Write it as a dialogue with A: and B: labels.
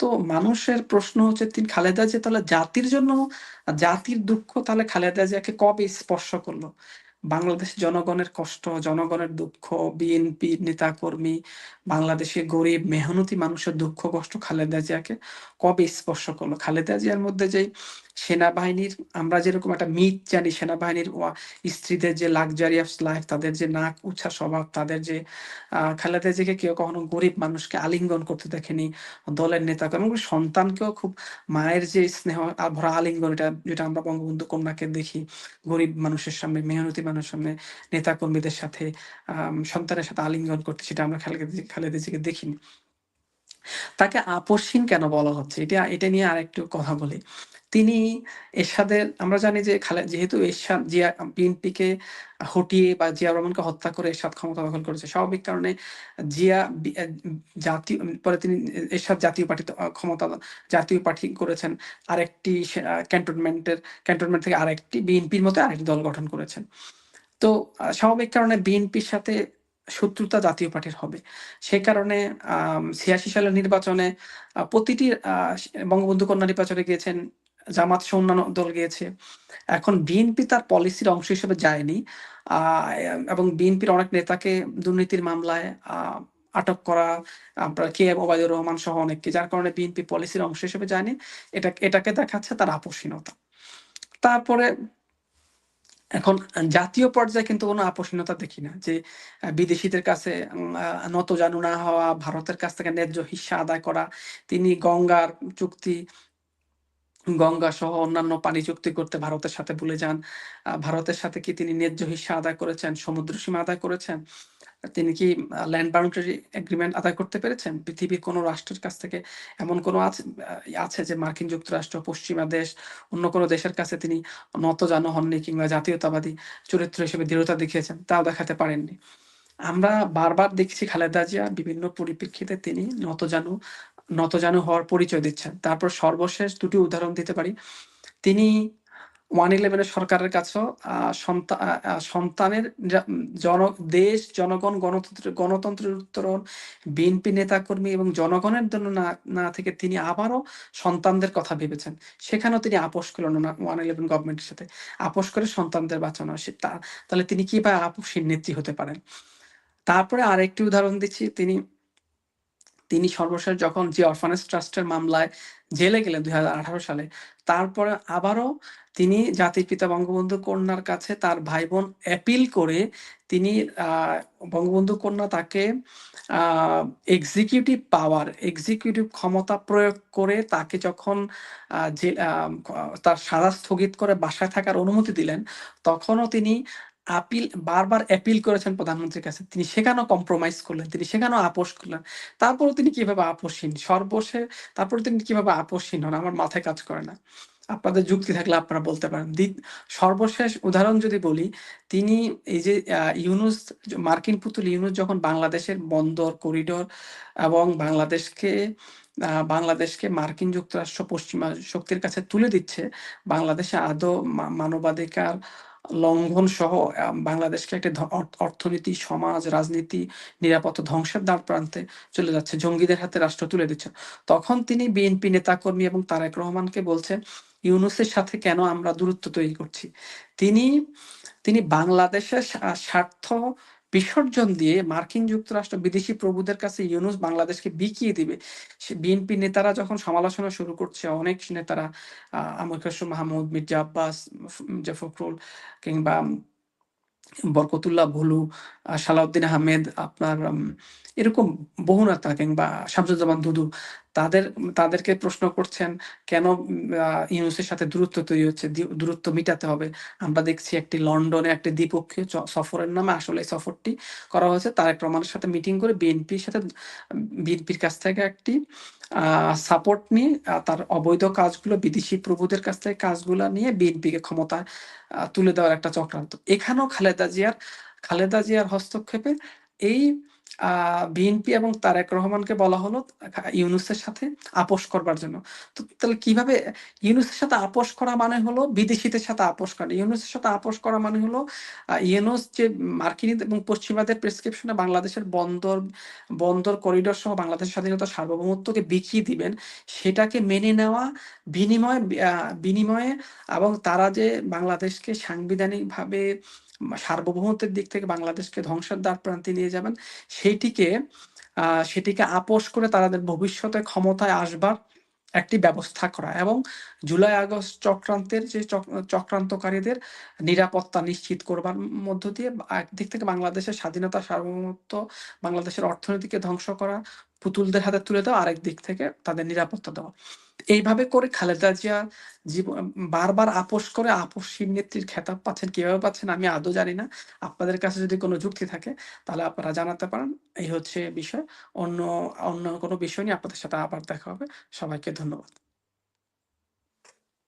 A: তো মানুষের প্রশ্ন হচ্ছে তিনি খালেদা জিয়া তাহলে জাতির জন্য জাতির দুঃখ তাহলে খালেদা জিয়াকে কবে স্পর্শ করল? বাংলাদেশ জনগণের কষ্ট, জনগণের দুঃখ, বিএনপি নেতাকর্মী, বাংলাদেশের গরিব মেহনতি মানুষের দুঃখ কষ্ট খালেদা জিয়াকে কবে স্পর্শ করল? খালেদা জিয়ার মধ্যে যে সেনাবাহিনীর আমরা যেরকম একটা মিথ জানি সেনাবাহিনীর স্ত্রীদের যে লাক্সারিয়াস লাইফ, তাদের যে নাক উঁচা স্বভাব, তাদের যে আ খালেদা জিয়াকে কেউ কখনো গরিব মানুষকে আলিঙ্গন করতে দেখেনি। দলের নেতা এবং সন্তানকেও খুব মায়ের যে স্নেহ ভরা আলিঙ্গন এটা যেটা আমরা বঙ্গবন্ধু কন্যাকে দেখি গরিব মানুষের সামনে, মেহনতি মানুষের সামনে, নেতাকর্মীদের সাথে আম সন্তানের সাথে আলিঙ্গন করতে সেটা আমরা খালেদা জিয়াকে দেখিনি। তাকে আপসহীন কেন বলা হচ্ছে? এটা এটা নিয়ে আরেকটু কথা বলি। তিনি এরশাদের, আমরা জানি যে খালে যেহেতু এরশাদ, জিয়া, বিএনপিকে হটিয়ে বা জিয়াউর রহমানকে হত্যা করে এরশাদ ক্ষমতা দখল করেছে। স্বাভাবিক কারণে জিয়া জাতীয়, পরে তিনি এরশাদ জাতীয় পার্টি ক্ষমতা, জাতীয় পার্টি করেছেন। আরেকটি ক্যান্টনমেন্টের, ক্যান্টনমেন্ট থেকে আরেকটি বিএনপির মতো আরেকটি দল গঠন করেছেন। তো স্বাভাবিক কারণে বিএনপির সাথে শত্রুতা জাতীয় পার্টির হবে। সে কারণে আম ৮৬ সালের নির্বাচনে প্রতিটি বঙ্গবন্ধু কন্যা নির্বাচনে গিয়েছেন। জামাত সহ অন্যান্য দল গিয়েছে। এখন বিএনপি তার পলিসির অংশ হিসেবে যায়নি। এবং বিএনপির অনেক নেতাকে দুর্নীতির মামলায় আটক করা, আপনার কে ওবায়দুর রহমান সহ অনেককে। যার কারণে বিএনপি পলিসির অংশ হিসেবে যায়নি। এটা এটাকে দেখাচ্ছে তার আপোসহীনতা। তারপরে এখন জাতীয় পর্যায়ে কিন্তু কোনো আপোষহীনতা দেখি না। যে বিদেশিদের কাছে নত জানু না হওয়া, ভারতের কাছ থেকে ন্যায্য হিস্যা আদায় করা। তিনি গঙ্গার চুক্তি গঙ্গা সহ অন্যান্য পানি চুক্তি করতে ভারতের সাথে ভুলে যান। ভারতের সাথে কি তিনি ন্যায্য হিস্যা আদায় করেছেন? সমুদ্র সীমা আদায় করেছেন? তিনি কি ল্যান্ড বাউন্ডারি এগ্রিমেন্ট আদায় করতে পেরেছেন? পৃথিবীর কোন রাষ্ট্রের কাছ থেকে এমন কোন আছে যে মার্কিন যুক্তরাষ্ট্র, পশ্চিমা দেশ, অন্য কোন দেশের কাছে তিনি নতজানু হননি কিংবা জাতীয়তাবাদী চরিত্র হিসেবে দৃঢ়তা দেখিয়েছেন, তাও দেখাতে পারেননি। আমরা বারবার দেখছি খালেদা জিয়া বিভিন্ন পরিপ্রেক্ষিতে তিনি নতজানু নতজানু হওয়ার পরিচয় দিচ্ছেন। তারপর সর্বশেষ দুটি উদাহরণ দিতে পারি। তিনি ওয়ান ইলেভেনের সরকারের কাছেও সন্তানের জন দেশ, জনগণ, গণতন্ত্র গণতন্ত্রের উত্তরণ, বিএনপি নেতাকর্মী এবং জনগণের জন্য না না থেকে তিনি আবারও সন্তানদের কথা ভেবেছেন। সেখানেও তিনি আপোস করলেন না 111 গভর্নমেন্টের সাথে। আপোস করে সন্তানদের বাঁচানো। তাহলে তিনি কীভাবে আপোসহীন নেত্রী হতে পারেন? তারপরে আরেকটি উদাহরণ দিচ্ছি তিনি তিনি সর্বশেষ যখন যে অরফানেজ ট্রাস্টের মামলায় জেলে গেলেন ২০১৮ সালে, তারপরে আবারও তিনি জাতির পিতা বঙ্গবন্ধু কন্যার কাছে তার ভাই-বোন অ্যাপিল করে তিনি বঙ্গবন্ধু কন্যা তাকে এক্সিকিউটিভ পাওয়ার, এক্সিকিউটিভ ক্ষমতা প্রয়োগ করে তাকে যখন তার সাজা স্থগিত করে বাসায় থাকার অনুমতি দিলেন, তখনও তিনি আপিল বারবার অ্যাপিল করেছেন প্রধানমন্ত্রীর কাছে। তিনি সেখানেও কম্প্রোমাইজ করলেন। তিনি সেখানেও আপোষ করলেন। তারপরেও তিনি কীভাবে আপোসহীন? সর্বশে তারপরে তিনি কীভাবে আপোসহীন হন? আমার মাথায় কাজ করে না। আপনাদের যুক্তি থাকলে আপনারা বলতে পারেন। সর্বশেষ উদাহরণ যদি বলি, তিনি এই যে ইউনূস মার্কিন পুতুল ইউনুস যখন বাংলাদেশের বন্দর, করিডোর এবং বাংলাদেশকে বাংলাদেশকে মার্কিন যুক্তরাষ্ট্র পশ্চিমা শক্তির কাছে তুলে দিচ্ছে, বাংলাদেশে আদৌ মানবাধিকার লঙ্ঘন সহ বাংলাদেশকে একটি অর্থনীতি, সমাজ, রাজনীতি, নিরাপত্তা ধ্বংসের দ্বার প্রান্তে চলে যাচ্ছে। জঙ্গিদের হাতে রাষ্ট্র তুলে দিচ্ছে। তখন তিনি বিএনপি নেতাকর্মী এবং তারেক রহমানকে বলছেন, ইউনুসের সাথে কেন আমরা দূরত্ব তৈরি করছি?" তিনি তিনি বাংলাদেশের স্বার্থ বিসর্জন দিয়ে মার্কিন যুক্তরাষ্ট্র বিদেশি প্রভুদের কাছে ইউনুস বাংলাদেশকে বিকিয়ে দিবে। বিএনপি নেতারা যখন সমালোচনা শুরু করছে, অনেক নেতারা আমির মাহমুদ, মির্জা আব্বাস, মির্জা ফখরুল কিংবা বরকতুল্লাহ ভুলু, সালাউদ্দিন আহমেদ, আপনার এরকম বহু নেতা কিংবা শামসুজ্জামান দুদু তাদের তাদেরকে প্রশ্ন করছেন, কেন ইউনূসের সাথে দূরত্ব তৈরি হচ্ছে? দূরত্ব মিটাতে হবে। আমরা দেখছি একটি লন্ডনে একটি দ্বিপক্ষীয় সফরের নামে আসলে সফরটি করা হয়েছে তারেক রহমানের সাথে মিটিং করে বিএনপির সাথে বিএনপির কাছ থেকে একটি সাপোর্ট নিয়ে তার অবৈধ কাজগুলো বিদেশি প্রভুদের কাছ থেকে কাজগুলো নিয়ে বিএনপিকে ক্ষমতায় আ তুলে দেওয়ার একটা চক্রান্ত। এখানেও খালেদা জিয়ার খালেদা জিয়ার হস্তক্ষেপে এই বিএনপি এবং তারেক রহমানকে বলা হলো ইউনুসের সাথে আপোষ করবার জন্য। তো তাহলে কীভাবে ইউনুসের সাথে আপোস করা মানে হলো বিদেশিদের সাথে আপোস করা। ইউনুসের সাথে আপোস করা মানে হলো ইউনুস যে মার্কিন এবং পশ্চিমাদের প্রেসক্রিপশনে বাংলাদেশের বন্দর, বন্দর করিডোর সহ বাংলাদেশের স্বাধীনতা সার্বভৌমত্বকে বিকিয়ে দিবেন, সেটাকে মেনে নেওয়া বিনিময়ে বিনিময়ে এবং তারা যে বাংলাদেশকে সাংবিধানিকভাবে সার্বভৌমত্বের দিক থেকে বাংলাদেশকে ধ্বংসের দ্বার প্রান্তে নিয়ে যাবেন, সেইটিকে আ সেটিকে আপোষ করে তাদের ভবিষ্যতে ক্ষমতায় আসবার একটি ব্যবস্থা করা এবং জুলাই আগস্ট চক্রান্তের যে চক চক্রান্তকারীদের নিরাপত্তা নিশ্চিত করবার মধ্য দিয়ে একদিক থেকে বাংলাদেশের স্বাধীনতা, সার্বভৌমত্ব, বাংলাদেশের অর্থনীতিকে ধ্বংস করা, পুতুলদের হাতে তুলে দেওয়া, আরেক দিক থেকে তাদের নিরাপত্তা দেওয়া। এইভাবে করে খালেদা জিয়া জীবন বারবার আপোষ করে আপোষহীন নেত্রীর খেতাব পাচ্ছেন। কীভাবে পাচ্ছেন আমি আদৌ জানি না। আপনাদের কাছে যদি কোনো যুক্তি থাকে তাহলে আপনারা জানাতে পারেন। এই হচ্ছে বিষয়। অন্য অন্য কোনো বিষয় নিয়ে আপনাদের সাথে আবার দেখা হবে। সবাইকে ধন্যবাদ।